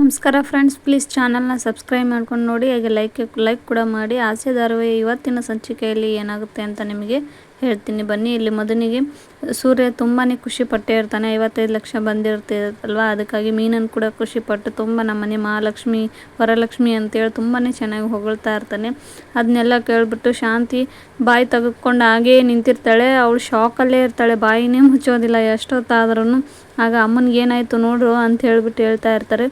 ನಮಸ್ಕಾರ friends please ಚಾನಲ್ನ subscribe ಮಾಡ್ಕೊಂಡು ನೋಡಿ, ಹಾಗೆ ಲೈಕ್ ಲೈಕ್ ಕೂಡ ಮಾಡಿ. ಆಸೆ ಧಾರಾವಾಹಿ ಇವತ್ತಿನ ಸಂಚಿಕೆಯಲ್ಲಿ ಏನಾಗುತ್ತೆ ಅಂತ ನಿಮಗೆ ಹೇಳ್ತೀನಿ. ಬನ್ನಿ, ಇಲ್ಲಿ ಮದನಿಗೆ ಸೂರ್ಯ ತುಂಬಾ ಖುಷಿ ಪಟ್ಟೇ ಇರ್ತಾನೆ. ಐವತ್ತೈದು ಲಕ್ಷ ಬಂದಿರ್ತಲ್ವ ಅದಕ್ಕಾಗಿ ಮೀನನ್ನು ಕೂಡ ಖುಷಿಪಟ್ಟು ತುಂಬ ನಮ್ಮನೆ ಮಹಾಲಕ್ಷ್ಮಿ, ವರಲಕ್ಷ್ಮಿ ಅಂತೇಳಿ ತುಂಬಾ ಚೆನ್ನಾಗಿ ಹೊಗಳ್ತಾ ಇರ್ತಾನೆ. ಅದನ್ನೆಲ್ಲ ಕೇಳಿಬಿಟ್ಟು ಶಾಂತಿ ಬಾಯಿ ತೆಗೆದುಕೊಂಡು ಹಾಗೇ ನಿಂತಿರ್ತಾಳೆ. ಅವಳು ಶಾಕಲ್ಲೇ ಇರ್ತಾಳೆ. ಬಾಯಿನೇ ಮುಚ್ಚೋದಿಲ್ಲ ಎಷ್ಟೊತ್ತಾದ್ರೂ ಆಗ ಅಮ್ಮನಿಗೆ ಏನಾಯಿತು ನೋಡ್ರು ಅಂತ ಹೇಳ್ಬಿಟ್ಟು ಹೇಳ್ತಾ ಇರ್ತಾರೆ.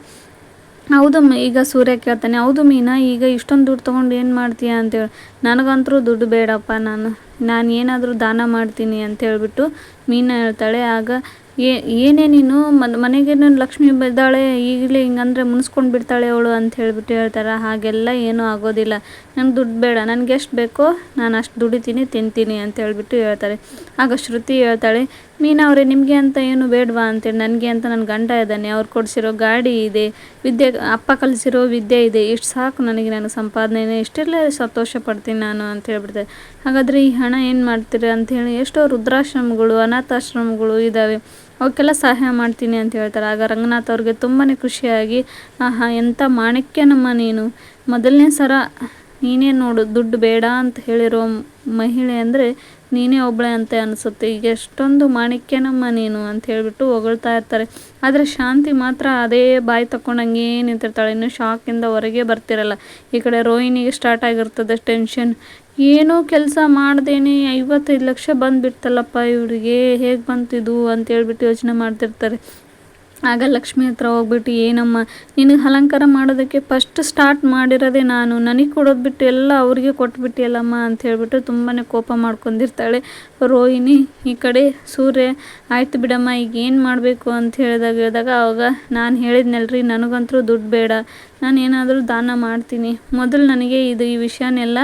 ಹೌದು ಈಗ ಸೂರ್ಯ ಕೇಳ್ತಾನೆ, ಹೌದು ಮೀನಾ, ಈಗ ಇಷ್ಟೊಂದು ದುಡ್ಡು ತೊಗೊಂಡು ಏನು ಮಾಡ್ತೀಯ ಅಂತೇಳಿ ನನಗಂತರೂ ದುಡ್ಡು ಬೇಡಪ್ಪ ನಾನು ನಾನು ಏನಾದರೂ ದಾನ ಮಾಡ್ತೀನಿ ಅಂತ ಹೇಳ್ಬಿಟ್ಟು ಮೀನಾ ಹೇಳ್ತಾಳೆ, ಆಗ ಏನೇ ನೀನು ಮನ್ ಮನೆಗೇನು ಲಕ್ಷ್ಮಿ ಬಿದ್ದಾಳೆ ಈಗಲೇ ಹಿಂಗಂದ್ರೆ ಮುನ್ಸ್ಕೊಂಡು ಬಿಡ್ತಾಳೆ ಅವಳು ಅಂತ ಹೇಳಿಬಿಟ್ಟು ಹೇಳ್ತಾರೆ, ಹಾಗೆಲ್ಲ ಏನೂ ಆಗೋದಿಲ್ಲ. ನನಗೆ ದುಡ್ಡು ಬೇಡ, ನನಗೆ ಎಷ್ಟು ಬೇಕೋ ನಾನು ಅಷ್ಟು ದುಡಿತೀನಿ, ತಿಂತೀನಿ ಅಂತ ಹೇಳಿಬಿಟ್ಟು ಹೇಳ್ತಾರೆ. ಆಗ ಶ್ರುತಿ ಹೇಳ್ತಾಳೆ, ಮೀನಾ ಅವರೇ, ನಿಮಗೆ ಅಂತ ಏನು ಬೇಡವಾ? ಅಂತೇಳಿ, ನನಗೆ ಅಂತ ನನ್ನ ಗಂಡ ಇದ್ದಾನೆ, ಅವ್ರು ಕೊಡಿಸಿರೋ ಗಾಡಿ ಇದೆ, ವಿದ್ಯೆ, ಅಪ್ಪ ಕಲಿಸಿರೋ ವಿದ್ಯೆ ಇದೆ, ಇಷ್ಟು ಸಾಕು ನನಗೆ ನನಗೆ ಸಂಪಾದನೆ ಇಷ್ಟೆಲ್ಲ ಸಂತೋಷ ಪಡ್ತೀನಿ ನಾನು, ಅಂತ ಹೇಳ್ಬಿಡ್ತಾರೆ. ಹಾಗಾದರೆ ಈ ಹಣ ಏನು ಮಾಡ್ತೀರಾ ಅಂಥೇಳಿ ಎಷ್ಟೋ ವೃದ್ಧಾಶ್ರಮಗಳು ಅನಾಥಾಶ್ರಮಗಳು ಇದ್ದಾವೆ ಅವಕ್ಕೆಲ್ಲ ಸಹಾಯ ಮಾಡ್ತೀನಿ ಅಂತ ಹೇಳ್ತಾರೆ. ಆಗ ರಂಗನಾಥ್ ಅವ್ರಿಗೆ ತುಂಬಾ ಖುಷಿಯಾಗಿ, ಆಹಾ, ಎಂಥ ಮಾಣಿಕ್ಯನಮ್ಮ ನೀನು. ಮೊದಲನೇ ಸರ ನೀನೇ ನೋಡು, ದುಡ್ಡು ಬೇಡ ಅಂತ ಹೇಳಿರೋ ಮಹಿಳೆ ಅಂದರೆ ನೀನೇ ಒಬ್ಬಳೆ ಅಂತ ಅನಿಸುತ್ತೆ. ಈಗ ಎಷ್ಟೊಂದು ಮಾಣಿಕ್ಯನಮ್ಮ ನೀನು ಅಂತ ಹೇಳಿಬಿಟ್ಟು ಹೊಗಳ್ತಾ ಇರ್ತಾರೆ. ಆದರೆ ಶಾಂತಿ ಮಾತ್ರ ಅದೇ ಬಾಯಿ ತಗೊಂಡಂಗೆ ನಿಂತಿರ್ತಾಳೆ. ಇನ್ನು ಶಾಕಿಂದ ಹೊರಗೆ ಬರ್ತಿರಲ್ಲ. ಈ ಕಡೆ ರೋಹಿಣಿಗೆ ಸ್ಟಾರ್ಟ್ ಆಗಿರ್ತದೆ ಟೆನ್ಷನ್ ಏನೋ ಕೆಲಸ ಮಾಡ್ದೇನೆ, ಐವತ್ತೈದು ಲಕ್ಷ ಬಂದುಬಿಡ್ತಲ್ಲಪ್ಪ ಇವರಿಗೆ, ಹೇಗೆ ಬಂತಿದು ಅಂತ ಹೇಳ್ಬಿಟ್ಟು ಯೋಚನೆ ಮಾಡ್ತಿರ್ತಾರೆ. ಆಗ ಲಕ್ಷ್ಮಿ ಹತ್ರ ಹೋಗ್ಬಿಟ್ಟು, ಏನಮ್ಮ, ನಿನಗೆ ಅಲಂಕಾರ ಮಾಡೋದಕ್ಕೆ ಫಸ್ಟ್ ಸ್ಟಾರ್ಟ್ ಮಾಡಿರೋದೆ ನಾನು, ನನಗೆ ಕೊಡೋದು ಬಿಟ್ಟು ಎಲ್ಲ ಅವ್ರಿಗೆ ಕೊಟ್ಬಿಟ್ಟಿಯಲ್ಲಮ್ಮ ಅಂತ ಹೇಳ್ಬಿಟ್ಟು ತುಂಬಾ ಕೋಪ ಮಾಡ್ಕೊಂಡಿರ್ತಾಳೆ. ರೋಹಿಣಿ, ಈ ಕಡೆ ಸೂರ್ಯ, ಆಯ್ತು ಬಿಡಮ್ಮ, ಈಗ ಏನು ಮಾಡಬೇಕು ಅಂತ ಹೇಳಿದಾಗ ಹೇಳಿದಾಗ ಅವಾಗ ನಾನು ಹೇಳಿದ್ನಲ್ರಿ ನನಗಂತೂ ದುಡ್ಡು ಬೇಡ, ನಾನು ಏನಾದರೂ ದಾನ ಮಾಡ್ತೀನಿ. ಮೊದಲು ನನಗೆ ಇದು ಈ ವಿಷಯನೆಲ್ಲ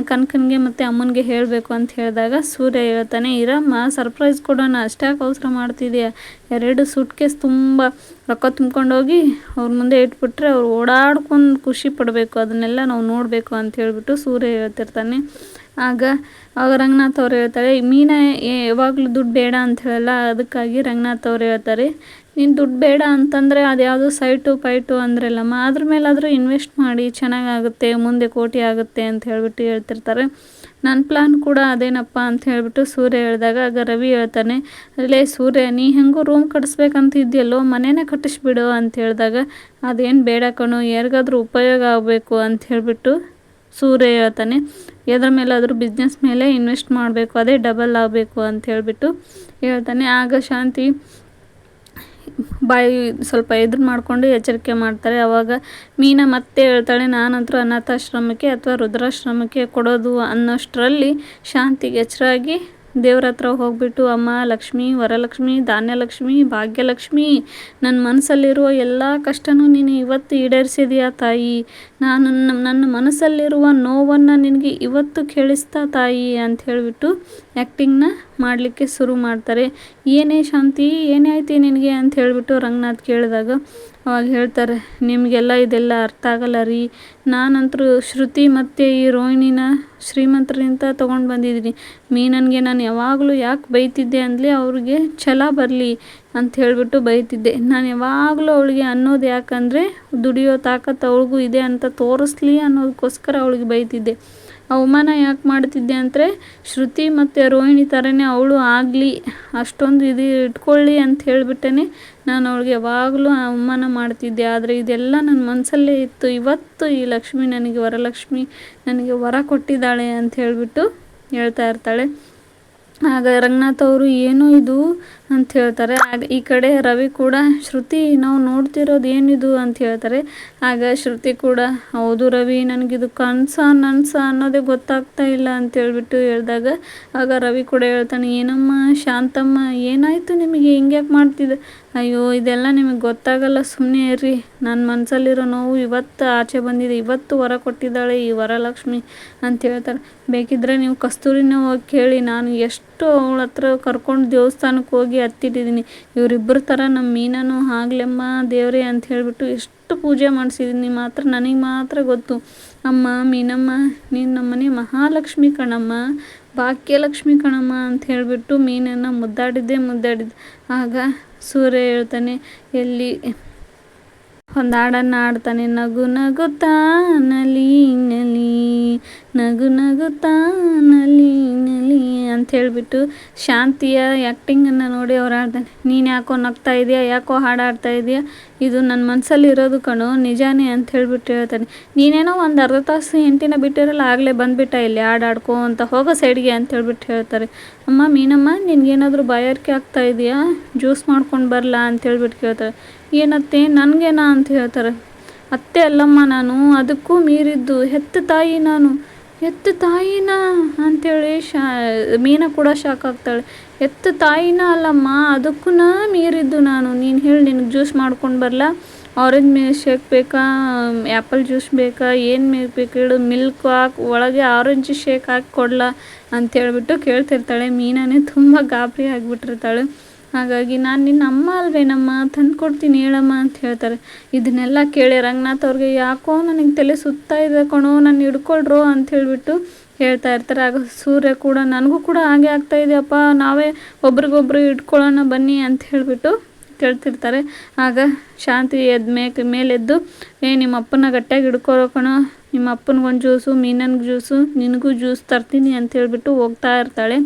ಕನಕನಿಗೆ ಮತ್ತು ಅಮ್ಮನಿಗೆ ಹೇಳಬೇಕು ಅಂತ ಹೇಳಿದಾಗ, ಸೂರ್ಯ, ಹೇಳ್ತಾನೆ, ಇರಮ್ಮ ಸರ್ಪ್ರೈಸ್ ಕೊಡೋಣ, ಅಷ್ಟೇ ಅವಸರ ಮಾಡ್ತಿದ್ಯಾ? ಎರಡು ಸೂಟ್ ಕೇಸ್ ತುಂಬ ರೊಕ್ಕ ತುಂಬ್ಕೊಂಡೋಗಿ ಅವ್ರ ಮುಂದೆ ಇಟ್ಬಿಟ್ರೆ ಅವ್ರು ಓಡಾಡ್ಕೊಂಡು ಖುಷಿ ಪಡಬೇಕು. ಅದನ್ನೆಲ್ಲ ನಾವು ನೋಡಬೇಕು ಅಂತ ಹೇಳಿಬಿಟ್ಟು ಸೂರ್ಯ ಹೇಳ್ತಿರ್ತಾನೆ. ಆಗ ಆಗ ರಂಗನಾಥ್ ಅವ್ರು ಹೇಳ್ತಾರೆ, ಮೀನ ಯಾವಾಗಲೂ ದುಡ್ಡು ಬೇಡ ಅಂತ ಹೇಳಲ್ಲ, ಅದಕ್ಕಾಗಿ ರಂಗನಾಥ್ ಅವ್ರು ಹೇಳ್ತಾರೆ ನೀನು ದುಡ್ಡು ಬೇಡ ಅಂತಂದರೆ ಅದ್ಯಾವುದು ಯಾವುದೋ ಸೈಟು ಪೈಟು ಅಂದ್ರಲ್ಲಮ್ಮ. ಅದ್ರ ಮೇಲಾದರೂ ಇನ್ವೆಸ್ಟ್ ಮಾಡಿ ಚೆನ್ನಾಗಾಗುತ್ತೆ, ಮುಂದೆ ಕೋಟಿ ಆಗುತ್ತೆ ಅಂತ ಹೇಳಿಬಿಟ್ಟು ಹೇಳ್ತಿರ್ತಾರೆ. ನನ್ನ ಪ್ಲ್ಯಾನ್ ಕೂಡ ಅದೇನಪ್ಪ ಅಂತ ಹೇಳಿಬಿಟ್ಟು ಸೂರ್ಯ ಹೇಳಿದಾಗ, ಆಗ ರವಿ ಹೇಳ್ತಾನೆ ಅಲ್ಲೇ ಸೂರ್ಯ, ನೀ ಹೆಂಗೂ ರೂಮ್ ಕಟ್ಟಿಸ್ಬೇಕಂತ ಇದೆಯಲ್ಲೋ, ಮನೇನೇ ಕಟ್ಟಿಸ್ಬಿಡು ಅಂತ ಹೇಳಿದಾಗ, ಅದೇನು ಬೇಡ ಕಣು, ಯಾರಿಗಾದ್ರೂ ಉಪಯೋಗ ಆಗಬೇಕು ಅಂತ ಹೇಳಿಬಿಟ್ಟು ಸೂರ್ಯ ಹೇಳ್ತಾನೆ. ಎದ್ರ ಮೇಲಾದರೂ ಬಿಸ್ನೆಸ್ ಮೇಲೆ ಇನ್ವೆಸ್ಟ್ ಮಾಡಬೇಕು, ಅದೇ ಡಬಲ್ ಆಗಬೇಕು ಅಂತ ಹೇಳಿಬಿಟ್ಟು ಹೇಳ್ತಾನೆ. ಆಗ ಶಾಂತಿ ಬಾಯಿ ಸ್ವಲ್ಪ ಎದುರು ಮಾಡಿಕೊಂಡು ಎಚ್ಚರಿಕೆ ಮಾಡ್ತಾರೆ. ಅವಾಗ ಮೀನಾ ಮತ್ತೆ ಹೇಳ್ತಾಳೆ, ನಾನಂತರೂ ಅನಾಥಾಶ್ರಮಕ್ಕೆ ಅಥವಾ ರುದ್ರಾಶ್ರಮಕ್ಕೆ ಕೊಡೋದು ಅನ್ನೋಷ್ಟರಲ್ಲಿ ಶಾಂತಿಗೆ ಎಚ್ಚರಾಗಿ ದೇವ್ರ ಹತ್ರ ಹೋಗ್ಬಿಟ್ಟು, ಅಮ್ಮ, ಲಕ್ಷ್ಮಿ, ವರಲಕ್ಷ್ಮಿ, ಧಾನ್ಯಲಕ್ಷ್ಮಿ, ಭಾಗ್ಯಲಕ್ಷ್ಮಿ ನನ್ನ ಮನಸ್ಸಲ್ಲಿರುವ ಎಲ್ಲ ಕಷ್ಟನೂ ನೀನು ಇವತ್ತು ಈಡೇರಿಸಿದೆಯಾ ತಾಯಿ? ನಾನು ನನ್ನ ಮನಸ್ಸಲ್ಲಿರುವ ನೋವನ್ನು ನಿನಗೆ ಇವತ್ತು ಕೇಳಿಸ್ತಾ ತಾಯಿ? ಅಂತ ಹೇಳಿಬಿಟ್ಟು ಆ್ಯಕ್ಟಿಂಗ್ನ ಮಾಡಲಿಕ್ಕೆ ಶುರು ಮಾಡ್ತಾರೆ. ಏನೇ ಶಾಂತಿ, ಏನೇ ಆಯ್ತು ನಿನಗೆ? ಅಂತ ಹೇಳಿಬಿಟ್ಟು ರಂಗನಾಥ್ ಕೇಳಿದಾಗ ಅವಾಗ ಹೇಳ್ತಾರೆ, ನಿಮಗೆಲ್ಲ ಇದೆಲ್ಲ ಅರ್ಥ ಆಗಲ್ಲ ರೀ. ನಾನಂತೂ ಶ್ರುತಿ ಮತ್ತು ಈ ರೋಹಿಣಿನ ಶ್ರೀಮಂತರಿಂದ ತೊಗೊಂಡು ಬಂದಿದ್ದೀನಿ. ಮೀನನ್ಗೆ ನಾನು ಯಾವಾಗಲೂ ಯಾಕೆ ಬೈತಿದ್ದೆ ಅಂದಲಿ ಅವ್ರಿಗೆ ಛಲ ಬರಲಿ ಅಂತ ಹೇಳಿಬಿಟ್ಟು ಬೈತಿದ್ದೆ. ನಾನು ಯಾವಾಗಲೂ ಅವಳಿಗೆ ಅನ್ನೋದು ಯಾಕಂದರೆ ದುಡಿಯೋ ತಾಕತ್ತು ಅವಳಿಗೂ ಇದೆ ಅಂತ ತೋರಿಸ್ಲಿ ಅನ್ನೋದಕ್ಕೋಸ್ಕರ ಅವಳಿಗೆ ಬೈತಿದ್ದೆ. ಅವಮಾನ ಯಾಕೆ ಮಾಡ್ತಿದ್ದೆ ಅಂದರೆ, ಶ್ರುತಿ ಮತ್ತು ರೋಹಿಣಿ ಥರನೇ ಅವಳು ಆಗಲಿ, ಅಷ್ಟೊಂದು ಇದು ಇಟ್ಕೊಳ್ಳಿ ಅಂತ ಹೇಳಿಬಿಟ್ಟೇ ನಾನು ಅವಳಿಗೆ ಯಾವಾಗಲೂ ಅವಮಾನ ಮಾಡ್ತಿದ್ದೆ. ಆದರೆ ಇದೆಲ್ಲ ನನ್ನ ಮನಸ್ಸಲ್ಲೇ ಇತ್ತು. ಇವತ್ತು ಈ ಲಕ್ಷ್ಮಿ ನನಗೆ ವರಲಕ್ಷ್ಮಿ, ನನಗೆ ವರ ಕೊಟ್ಟಿದ್ದಾಳೆ ಅಂತ ಹೇಳಿಬಿಟ್ಟು ಹೇಳ್ತಾ ಇರ್ತಾಳೆ. ಆಗ ರಂಗನಾಥ್ ಅವರು, ಏನೋ ಇದು? ಅಂತ ಹೇಳ್ತಾರೆ. ಆಗ ಈ ಕಡೆ ರವಿ ಕೂಡ, ಶ್ರುತಿ, ನಾವು ನೋಡ್ತಿರೋದು ಏನಿದು? ಅಂತ ಹೇಳ್ತಾರೆ. ಆಗ ಶ್ರುತಿ ಕೂಡ, ಹೌದು ರವಿ, ನನಗಿದು ಕನಸ, ನನ್ಸ ಅನ್ನೋದೇ ಗೊತ್ತಾಗ್ತಾ ಇಲ್ಲ ಅಂತ ಹೇಳ್ಬಿಟ್ಟು ಹೇಳಿದಾಗ, ಆಗ ರವಿ ಕೂಡ ಹೇಳ್ತಾನೆ, ಏನಮ್ಮ, ಶಾಂತಮ್ಮ, ಏನಾಯಿತು ನಿಮಗೆ? ಹಿಂಗ್ಯಾಕೆ ಮಾಡ್ತಿದ್ದೆ? ಅಯ್ಯೋ, ಇದೆಲ್ಲ ನಿಮಗೆ ಗೊತ್ತಾಗಲ್ಲ ಸುಮ್ಮನೆ ಇರ್ರಿ. ನನ್ನ ಮನಸ್ಸಲ್ಲಿರೋ ನೋವು ಇವತ್ತು ಆಚೆ ಬಂದಿದೆ. ಇವತ್ತು ವರ ಕೊಟ್ಟಿದ್ದಾಳೆ ಈ ವರಲಕ್ಷ್ಮಿ ಅಂತ ಹೇಳ್ತಾರೆ ಬೇಕಿದ್ದರೆ ನೀವು ಕಸ್ತೂರಿನ ಹೋಗಿ ಕೇಳಿ. ನಾನು ಎಷ್ಟು ಅವಳ ಹತ್ರ ಕರ್ಕೊಂಡು ದೇವಸ್ಥಾನಕ್ಕೆ ಹೋಗಿ ಹತ್ತಿಟ್ಟಿದ್ದೀನಿ. ಇವರಿಬ್ಬರ ಥರ ನಮ್ಮ ಮೀನನು ಆಗ್ಲಮ್ಮ ದೇವರೇ ಅಂತ ಹೇಳಿಬಿಟ್ಟು ಎಷ್ಟು ಪೂಜೆ ಮಾಡಿಸಿದ್ದೀನಿ ಮಾತ್ರ ನನಗೆ ಮಾತ್ರ ಗೊತ್ತು. ಅಮ್ಮ, ಮೀನಮ್ಮ, ನೀನು ನಮ್ಮನೆ ಮಹಾಲಕ್ಷ್ಮಿ ಕಣಮ್ಮ, ಭಾಗ್ಯಲಕ್ಷ್ಮಿ ಕಣಮ್ಮ ಅಂತ ಹೇಳಿಬಿಟ್ಟು ಮೀನನ್ನು ಮುದ್ದಾಡಿದ್ದೇ ಮುದ್ದಾಡಿದ್ದು ಆಗ ಸೂರ್ಯ ಹೇಳ್ತಾನೆ, ಎಲ್ಲಿ? ಒಂದು ಹಾಡನ್ನು ಹಾಡ್ತಾನೆ, ನಗು ನಗುತ್ತಾ ನಲಿ ನಲಿ ನಗು ನಗುತ್ತಾ ನಲಿ ನಲಿ ಅಂತ ಹೇಳಿಬಿಟ್ಟು ಶಾಂತಿಯ ಆ್ಯಕ್ಟಿಂಗನ್ನು ನೋಡಿ ಅವ್ರು ಹಾಡ್ತಾನೆ ನೀನು ಯಾಕೋ ನಗ್ತಾ ಇದೆಯಾ? ಯಾಕೋ ಹಾಡಾಡ್ತಾ ಇದೆಯಾ? ಇದು ನನ್ನ ಮನಸ್ಸಲ್ಲಿ ಇರೋದು ಕಣೋ, ನಿಜಾನೇ ಅಂತ ಹೇಳಿಬಿಟ್ಟು ಹೇಳ್ತಾನೆ. ನೀನೇನೋ ಒಂದು ಅರ್ಧ ತಾಸು ಹೆಂಡ್ತಿನ ಬಿಟ್ಟಿರಲ್ಲ, ಆಗಲೇ ಬಂದುಬಿಟ್ಟ ಇಲ್ಲಿ ಹಾಡಾಡ್ಕೋ ಅಂತ ಹೋಗೋ ಸೈಡ್ಗೆ ಅಂತ ಹೇಳ್ಬಿಟ್ಟು ಹೇಳ್ತಾರೆ. ಅಮ್ಮ ಮೀನಮ್ಮ, ನಿನಗೇನಾದರೂ ಬಾಯಾರಿಕೆ ಆಗ್ತಾ ಇದೆಯಾ? ಜ್ಯೂಸ್ ಮಾಡ್ಕೊಂಡು ಬರಲಾ ಅಂತ ಹೇಳ್ಬಿಟ್ಟು ಕೇಳ್ತಾರೆ. ಏನತ್ತೆ, ನನಗೇನಾ ಅಂತ ಹೇಳ್ತಾರೆ. ಅತ್ತೆ ಅಲ್ಲಮ್ಮ ನಾನು, ಅದಕ್ಕೂ ಮೀರಿದ್ದು ಹೆತ್ತ ತಾಯಿ ನಾನು. ಹೆತ್ತ ತಾಯಿನ? ಅಂತೇಳಿ ಶಾ, ಮೀನ ಕೂಡ ಶಾಕ್ ಆಗ್ತಾಳೆ. ಎತ್ತು ತಾಯಿನ ಅಲ್ಲಮ್ಮ ಅದಕ್ಕೂ ಮೀರಿದ್ದು ನಾನು. ನೀನು ಹೇಳಿ, ನಿನಗೆ ಜ್ಯೂಸ್ ಮಾಡ್ಕೊಂಡು ಬರಲಾ? ಆರೆಂಜ್ ಮಿಲ್ಕ್ ಶೇಕ್ ಬೇಕಾ ಆ್ಯಪಲ್ ಜ್ಯೂಸ್ ಬೇಕಾ? ಏನು ಬೇಕು ಹೇಳು? ಮಿಲ್ಕ್ ಹಾಕಿ, ಒಳಗೆ ಆರೆಂಜ್ ಶೇಕ್ ಹಾಕಿ ಕೊಡಲಾ? ಅಂತೇಳ್ಬಿಟ್ಟು ಕೇಳ್ತಿರ್ತಾಳೆ. ಮೀನಾನೇ ತುಂಬ ಗಾಬರಿ ಆಗಿಬಿಟ್ಟಿರ್ತಾಳೆ. ಹಾಗಾಗಿ ನಾನು ನಿನ್ನ ಅಮ್ಮ ಅಲ್ವೇನಮ್ಮ? ತಂದು ಕೊಡ್ತೀನಿ ಹೇಳಮ್ಮ ಅಂತ ಹೇಳ್ತಾರೆ. ಇದನ್ನೆಲ್ಲ ಕೇಳಿ ರಂಗನಾಥ್ ಅವ್ರಿಗೆ ಯಾಕೋ ನನಗೆ ತಲೆ ಸುತ್ತಾ ಇದೆ ಕಣೋ, ನಾನು ಹಿಡ್ಕೊಳ್ರೋ ಅಂತ ಹೇಳಿಬಿಟ್ಟು ಹೇಳ್ತಾ ಇರ್ತಾರೆ. ಆಗ ಸೂರ್ಯ ಕೂಡ ನನಗೂ ಕೂಡ ಹಾಗೆ ಆಗ್ತಾ ಇದೆಯಪ್ಪ, ನಾವೇ ಒಬ್ರಿಗೊಬ್ರು ಇಟ್ಕೊಳ್ಳೋಣ ಬನ್ನಿ ಅಂತ ಹೇಳಿಬಿಟ್ಟು ಕೇಳ್ತಿರ್ತಾರೆ. ಆಗ ಶಾಂತಿ ಎದ್ದು ಮೇಲೆದ್ದು, ಏ ನಿಮ್ಮ ಅಪ್ಪನ ಗಟ್ಟಿಯಾಗಿ ಹಿಡ್ಕೊಳೋ ಕಣೋ ನಿಮ್ಮ ಅಪ್ಪನಿಗೊಂದು ಜ್ಯೂಸು ಮೀನನ್ಗೆ ಜ್ಯೂಸು, ನಿನಗೂ ಜ್ಯೂಸ್ ತರ್ತೀನಿ ಅಂತ ಹೇಳ್ಬಿಟ್ಟು ಹೋಗ್ತಾ ಇರ್ತಾಳೆ.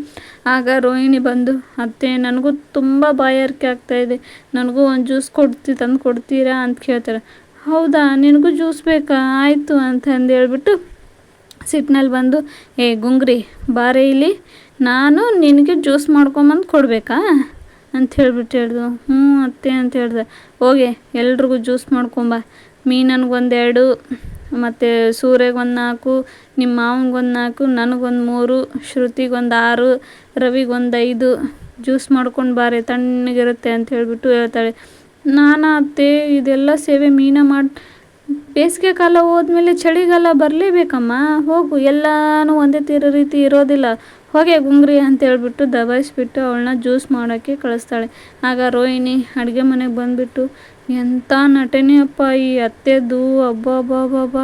ಆಗ ರೋಹಿಣಿ ಬಂದು, ಅತ್ತೆ, ನನಗೂ ತುಂಬ ಬಾಯಾರಿಕೆ ಆಗ್ತಾಯಿದೆ ನನಗೂ ಒಂದು ಜ್ಯೂಸ್ ಕೊಡ್ತಿ, ತಂದು ಕೊಡ್ತೀರಾ? ಅಂತ ಕೇಳ್ತಾರೆ. ಹೌದಾ, ನಿನಗೂ ಜ್ಯೂಸ್ ಬೇಕಾ? ಆಯಿತು, ಅಂತ ಹೇಳ್ಬಿಟ್ಟು ಸಿಟ್ನಲ್ಲಿ ಬಂದು, ಏ, ಗುಂಗ್ರಿ, ಬಾರೆ ಇಲ್ಲಿ. ನಾನು ನಿನಗೆ ಜ್ಯೂಸ್ ಮಾಡ್ಕೊಂಬಂದು ಕೊಡಬೇಕಾ? ಅಂತ ಹೇಳ್ಬಿಟ್ಟು ಹೇಳ್ದು, ಹ್ಞೂ ಅತ್ತೆ, ಅಂತ ಹೇಳ್ದೆ. ಹೋಗಿ, ಎಲ್ರಿಗೂ ಜ್ಯೂಸ್ ಮಾಡ್ಕೊಂಬ. ಮೀನನ್ಗೊಂದೆರಡು ಮತ್ತು ಸೂರ್ಯಗೆ ಒಂದು ನಾಲ್ಕು ನಿಮ್ಮ ಮಾವನಿಗೊಂದು ನಾಲ್ಕು ನನಗೊಂದು ಮೂರು, ಶ್ರುತಿಗೊಂದು ಆರು, ರವಿಗೊಂದು ಐದು. ಜ್ಯೂಸ್ ಮಾಡ್ಕೊಂಡು ಬಾರೆ, ತಣ್ಣಗಿರುತ್ತೆ ಅಂತ ಹೇಳಿಬಿಟ್ಟು ಹೇಳ್ತಾಳೆ. ನಾನು ಅತ್ತೆ, ಇದೆಲ್ಲ ಸೇವೆ ಮೀನ ಮಾಡಿ, ಬೇಸಿಗೆ ಕಾಲ ಹೋದ್ಮೇಲೆ ಚಳಿಗಾಲ ಬರಲೇಬೇಕಮ್ಮ. ಹೋಗು, ಎಲ್ಲನೂ ಒಂದೇ ತೀರ ರೀತಿ ಇರೋದಿಲ್ಲ. ಹೋಗೆ ಗುಂಗ್ರಿ ಅಂತ ಹೇಳ್ಬಿಟ್ಟು ದಬಾಯಿಸ್ಬಿಟ್ಟು ಅವಳನ್ನ ಜ್ಯೂಸ್ ಮಾಡೋಕ್ಕೆ ಕಳಿಸ್ತಾಳೆ. ಆಗ ರೋಹಿಣಿ ಅಡುಗೆ ಮನೆಗೆ ಬಂದುಬಿಟ್ಟು ಎಂಥ ನಟನೆ ಅಪ್ಪ ಈ ಅತ್ತೆದು ಅಬ್ಬ ಅಬ್ಬ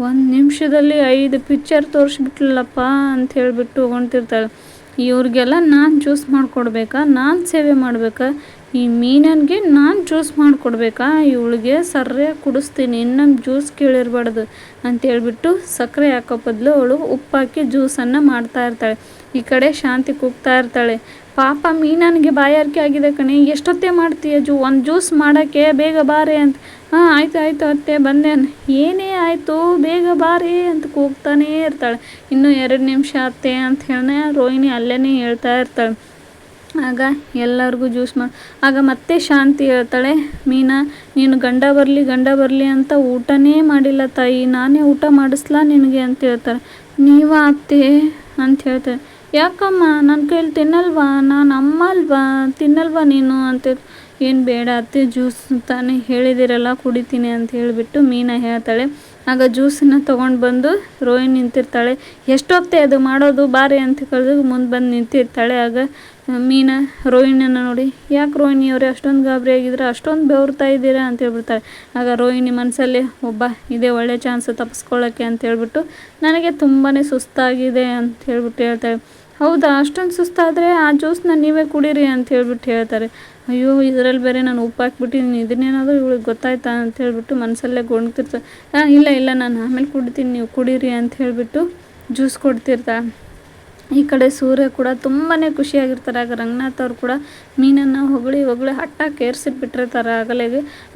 ಒಂದು ನಿಮಿಷದಲ್ಲಿ ಐದು ಪಿಕ್ಚರ್ ತೋರಿಸ್ಬಿಟ್ಲಪ್ಪ ಅಂತ ಹೇಳಿಬಿಟ್ಟು ಹೊಂಟಿರ್ತಾಳೆ ಇವ್ರಿಗೆಲ್ಲ ನಾನು ಜ್ಯೂಸ್ ಮಾಡಿಕೊಡ್ಬೇಕಾ? ನಾನು ಸೇವೆ ಮಾಡಬೇಕಾ? ಈ ಮೀನನ್ಗೆ ನಾನು ಜ್ಯೂಸ್ ಮಾಡಿಕೊಡ್ಬೇಕಾ? ಇವಳಿಗೆ ಸರ್ರೆ ಕುಡಿಸ್ತೀನಿ, ಇನ್ನೊಂದು ಜ್ಯೂಸ್ ಕೇಳಿರ್ಬಾರ್ದು ಅಂತೇಳ್ಬಿಟ್ಟು ಸಕ್ಕರೆ ಹಾಕೋ ಬದಲು ಅವಳು ಉಪ್ಪಾಕಿ ಜ್ಯೂಸನ್ನು ಮಾಡ್ತಾ ಇರ್ತಾಳೆ. ಈ ಕಡೆ ಶಾಂತಿ ಕೂಗ್ತಾ ಇರ್ತಾಳೆ. ಪಾಪ ಮೀನನಿಗೆ ಬಾಯಾರಿಕೆ ಆಗಿದೆ ಕಣೆ. ಎಷ್ಟೊತ್ತೇ ಮಾಡ್ತೀಯ ಜೂ? ಒಂದು ಜ್ಯೂಸ್ ಮಾಡೋಕ್ಕೆ ಬೇಗ ಬಾರೆ ಅಂತ. ಹಾಂ, ಆಯಿತು ಆಯಿತು ಅತ್ತೆ ಬಂದೆ ಏನೇ ಆಯಿತು? ಬೇಗ ಬಾರೆ ಅಂತ ಕೂಗ್ತಾನೇ ಇರ್ತಾಳೆ. ಇನ್ನೂ ಎರಡು ನಿಮಿಷ ಅತ್ತೆ ಅಂತ ಹೇಳಿ ರೋಹಿಣಿ ಅಲ್ಲೇ ಹೇಳ್ತಾ ಇರ್ತಾಳೆ. ಆಗ ಎಲ್ಲರಿಗೂ ಜ್ಯೂಸ್ ಮಾಡಿ ಆಗ ಮತ್ತೆ ಶಾಂತಿ ಹೇಳ್ತಾಳೆ. ಮೀನಾ, ನೀನು ಗಂಡ ಬರಲಿ ಗಂಡ ಬರಲಿ ಅಂತ ಊಟನೇ ಮಾಡಿಲ್ಲ ತಾಯಿ. ನಾನೇ ಊಟ ಮಾಡಿಸ್ಲಾ ನಿನಗೆ ಅಂತ ಹೇಳ್ತಾರೆ ನೀವ ಅತ್ತೆ? ಅಂತ ಹೇಳ್ತಾರೆ ಯಾಕಮ್ಮ ನನ್ನ ಕೈಲಿ ತಿನ್ನಲ್ವಾ? ನಾನು ಅಮ್ಮ ಅಲ್ವಾ ತಿನ್ನಲ್ವಾ ನೀನು? ಅಂತ ಏನು ಬೇಡ, ಅತ್ತೆ ಜ್ಯೂಸ್ ತಾನೇ ಹೇಳಿದಿರಲ್ಲ, ಕುಡಿತೀನಿ ಅಂತ ಹೇಳಿಬಿಟ್ಟು ಮೀನಾ ಹೇಳ್ತಾಳೆ. ಆಗ ಜ್ಯೂಸನ್ನು ತೊಗೊಂಡು ಬಂದು ರೋಹಿಣಿ ನಿಂತಿರ್ತಾಳೆ. ಎಷ್ಟೊತ್ತೆ ಅದು ಮಾಡೋದು? ಬಾರಿ ಅಂತ ಕಳೆದು ಮುಂದೆ ಬಂದು ನಿಂತಿರ್ತಾಳೆ. ಆಗ ಮೀನಾ ರೋಹಿಣಿಯನ್ನು ನೋಡಿ, ಯಾಕೆ ರೋಹಿಣಿ ಅವರೇ ಅಷ್ಟೊಂದು ಗಾಬರಿ ಆಗಿದ್ರೆ ಅಷ್ಟೊಂದು ಬೆವರ್ತಾ ಇದ್ದೀರಾ? ಅಂತ ಹೇಳ್ಬಿಡ್ತಾಳೆ. ಆಗ ರೋಹಿಣಿ ಮನಸ್ಸಲ್ಲಿ ಒಬ್ಬ, ಇದೇ ಒಳ್ಳೆ ಚಾನ್ಸ್ ತಪ್ಪಿಸ್ಕೊಳ್ಳೋಕ್ಕೆ ಅಂತ ಹೇಳ್ಬಿಟ್ಟು, ನನಗೆ ತುಂಬಾ ಸುಸ್ತಾಗಿದೆ ಅಂತ ಹೇಳ್ಬಿಟ್ಟು ಹೇಳ್ತಾಳೆ. ಹೌದಾ? ಅಷ್ಟೊಂದು ಸುಸ್ತಾದರೆ ಆ ಜ್ಯೂಸ್ನ ನೀವೇ ಕುಡೀರಿ ಅಂತ ಹೇಳ್ಬಿಟ್ಟು ಹೇಳ್ತಾರೆ. ಅಯ್ಯೋ, ಇದರಲ್ಲಿ ಬೇರೆ ನಾನು ಉಪ್ಪು ಹಾಕ್ಬಿಟ್ಟಿದ್ದೀನಿ. ಇದನ್ನೇನಾದರೂ ಇವಳಿಗೆ ಗೊತ್ತಾಯ್ತಾ ಅಂತ ಹೇಳ್ಬಿಟ್ಟು ಮನಸ್ಸಲ್ಲೇ ಗೊಣ್ತಿರ್ತಾರೆ ಹಾಂ ಇಲ್ಲ ಇಲ್ಲ, ನಾನು ಆಮೇಲೆ ಕುಡಿತೀನಿ, ನೀವು ಕುಡೀರಿ ಅಂತ ಹೇಳಿಬಿಟ್ಟು ಜ್ಯೂಸ್ ಕೊಡ್ತಿರ್ತಾ. ಈ ಕಡೆ ಸೂರ್ಯ ಕೂಡ ತುಂಬಾ ಖುಷಿಯಾಗಿರ್ತಾರೆ. ಆಗ ರಂಗನಾಥ್ ಅವ್ರು ಕೂಡ ಮೀನನ್ನು ಹೊಗಳಿ ಹೊಗಳಿ ಹಟ್ಟಾಗಿ ಏರ್ಸಿಟ್ಬಿಟ್ಟಿರ್ತಾರೆ ಆಗಲೇ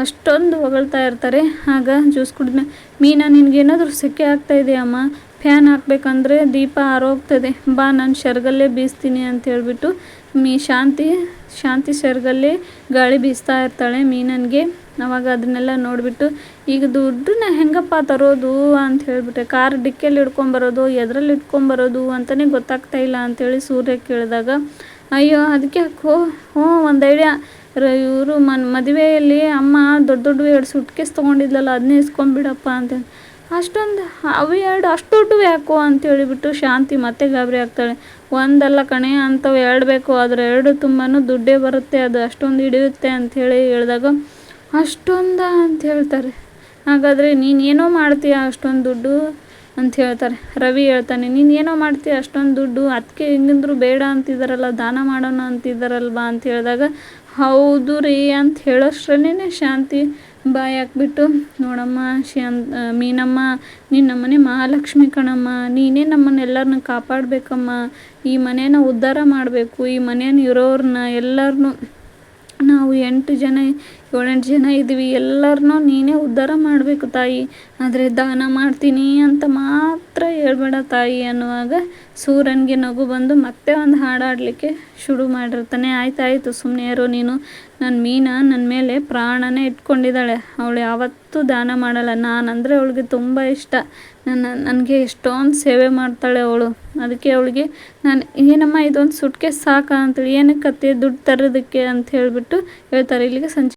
ಅಷ್ಟೊಂದು ಹೊಗಳ್ತಾ ಇರ್ತಾರೆ. ಆಗ ಜ್ಯೂಸ್ ಕುಡಿದ್ಮೇಲೆ, ಮೀನ, ನಿನಗೇನಾದರೂ ಸೆಕೆ ಆಗ್ತಾ ಇದೆಯಮ್ಮ? ಫ್ಯಾನ್ ಹಾಕ್ಬೇಕಂದ್ರೆ ದೀಪ ಆರೋಗ್ತದೆ. ಬಾ, ನಾನು ಶರ್ಗಲ್ಲೇ ಬೀಸ್ತೀನಿ ಅಂತ ಹೇಳ್ಬಿಟ್ಟು ಮೀ, ಶಾಂತಿ ಶಾಂತಿ ಶರ್ಗಲ್ಲೇ ಗಾಳಿ ಬೀಸ್ತಾ ಇರ್ತಾಳೆ ಮೀನನ್ಗೆ. ಅವಾಗ ಅದನ್ನೆಲ್ಲ ನೋಡಿಬಿಟ್ಟು, ಈಗ ದುಡ್ಡನ್ನ ಹೆಂಗಪ್ಪ ತರೋದು? ಅಂತ ಹೇಳಿಬಿಟ್ಟೆ ಕಾರ್ ಡಿಕ್ಕಿಯಲ್ಲಿ ಇಟ್ಕೊಂಬರೋದು ಎದ್ರಲ್ಲಿ ಇಟ್ಕೊಂಬರೋದು ಅಂತಲೇ ಗೊತ್ತಾಗ್ತಾ ಇಲ್ಲ ಅಂಥೇಳಿ ಸೂರ್ಯ ಕೇಳಿದಾಗ, ಅಯ್ಯೋ ಅದಕ್ಕೆ ಹೋ, ಹ್ಞೂ, ಒಂದು ಐಡಿಯಾ. ರ, ಇವರು ಮನ್, ಮದುವೆಯಲ್ಲಿ ಅಮ್ಮ ದೊಡ್ಡ ದೊಡ್ಡ ಎರಡು ಸುಟ್ಕೇಸ್ ತೊಗೊಂಡಿದ್ಲಲ್ಲ ಅದನ್ನೇ ಇಸ್ಕೊಂಬಿಡಪ್ಪ ಅಂತ ಅಷ್ಟೊಂದು, ಅವು ಎರಡು ಅಷ್ಟು ದೊಡ್ಡವು ಯಾಕೋ ಅಂತ ಹೇಳಿಬಿಟ್ಟು ಶಾಂತಿ ಮತ್ತೆ ಗಾಬರಿ ಆಗ್ತಾಳೆ. ಒಂದಲ್ಲ ಕಣೆ, ಅಂಥವು ಎರಡು ಬೇಕು, ಆದರೆ ಎರಡು ತುಂಬಾ ದುಡ್ಡೇ ಬರುತ್ತೆ, ಅದು ಅಷ್ಟೊಂದು ಹಿಡಿಯುತ್ತೆ ಅಂಥೇಳಿ ಹೇಳಿದಾಗ, ಅಷ್ಟೊಂದ? ಅಂತ ಹೇಳ್ತಾರೆ. ಹಾಗಾದರೆ ನೀನು ಏನೋ ಮಾಡ್ತೀಯ ಅಷ್ಟೊಂದು ದುಡ್ಡು? ಅಂತ ಹೇಳ್ತಾರೆ. ರವಿ ಹೇಳ್ತಾನೆ, ನೀನು ಏನೋ ಮಾಡ್ತೀಯ ಅಷ್ಟೊಂದು ದುಡ್ಡು? ಅದಕ್ಕೆ ಹೆಂಗಂದ್ರು ಬೇಡ ಅಂತಿದ್ದಾರಲ್ಲ ದಾನ ಮಾಡೋಣ ಅಂತಿದ್ದಾರಲ್ವಾ ಅಂತ ಹೇಳಿದಾಗ, ಹೌದು ರೀ, ಅಂತ ಹೇಳೋಷ್ಟ್ರೇ ಶಾಂತಿ ಬಾಯಿ ಹಾಕ್ಬಿಟ್ಟು, ನೋಡಮ್ಮ ಶಾಂತ್ ಮೀನಮ್ಮ, ನೀನು ನಮ್ಮನೆ ಮಹಾಲಕ್ಷ್ಮಿ ಕಣಮ್ಮ, ನೀನೇ ನಮ್ಮನ್ನೆಲ್ಲರನ್ನ ಕಾಪಾಡಬೇಕಮ್ಮ. ಈ ಮನೇನ ಉದ್ಧಾರ ಮಾಡಬೇಕು, ಈ ಮನೇನ ಇರೋರನ್ನ ಎಲ್ಲರನ್ನೂ ನಾವು ಎಂಟು ಜನ ಏಳೆಂಟು ಜನ ಇದ್ದೀವಿ ಎಲ್ಲರನ್ನೂ ನೀನೇ ಉದ್ಧಾರ ಮಾಡಬೇಕು ತಾಯಿ. ಆದರೆ ದಾನ ಮಾಡ್ತೀನಿ ಅಂತ ಮಾತ್ರ ಹೇಳ್ಬೇಡ ತಾಯಿ ಅನ್ನುವಾಗ ಸೂರ್ಯನಿಗೆ ನಗು ಬಂದು ಮತ್ತೆ ಒಂದು ಹಾಡಾಡಲಿಕ್ಕೆ ಶುರು ಮಾಡಿರ್ತಾನೆ. ಆಯ್ತಾಯಿತು ಸುಮ್ಮನೆ ಯಾರೋ ನೀನು. ನನ್ನ ಮೀನ ನನ್ನ ಮೇಲೆ ಪ್ರಾಣನೇ ಇಟ್ಕೊಂಡಿದ್ದಾಳೆ. ಅವಳು ಯಾವತ್ತೂ ದಾನ ಮಾಡಲ್ಲ. ನಾನಂದರೆ ಅವಳಿಗೆ ತುಂಬ ಇಷ್ಟ. ನನ್ನ, ನನಗೆ ಎಷ್ಟೊಂದು ಸೇವೆ ಮಾಡ್ತಾಳೆ ಅವಳು. ಅದಕ್ಕೆ ಅವಳಿಗೆ ನಾನು, ಏನಮ್ಮ ಇದೊಂದು ಸುಟ್ಕೆ ಸಾಕಾ? ಅಂತೇಳಿ ಏನಕ್ಕತ್ತೆ ದುಡ್ಡು ತರೋದಕ್ಕೆ ಅಂತ ಹೇಳಿಬಿಟ್ಟು ಹೇಳ್ತಾರೆ. ಇಲ್ಲಿಗೆ ಸಂಜೆ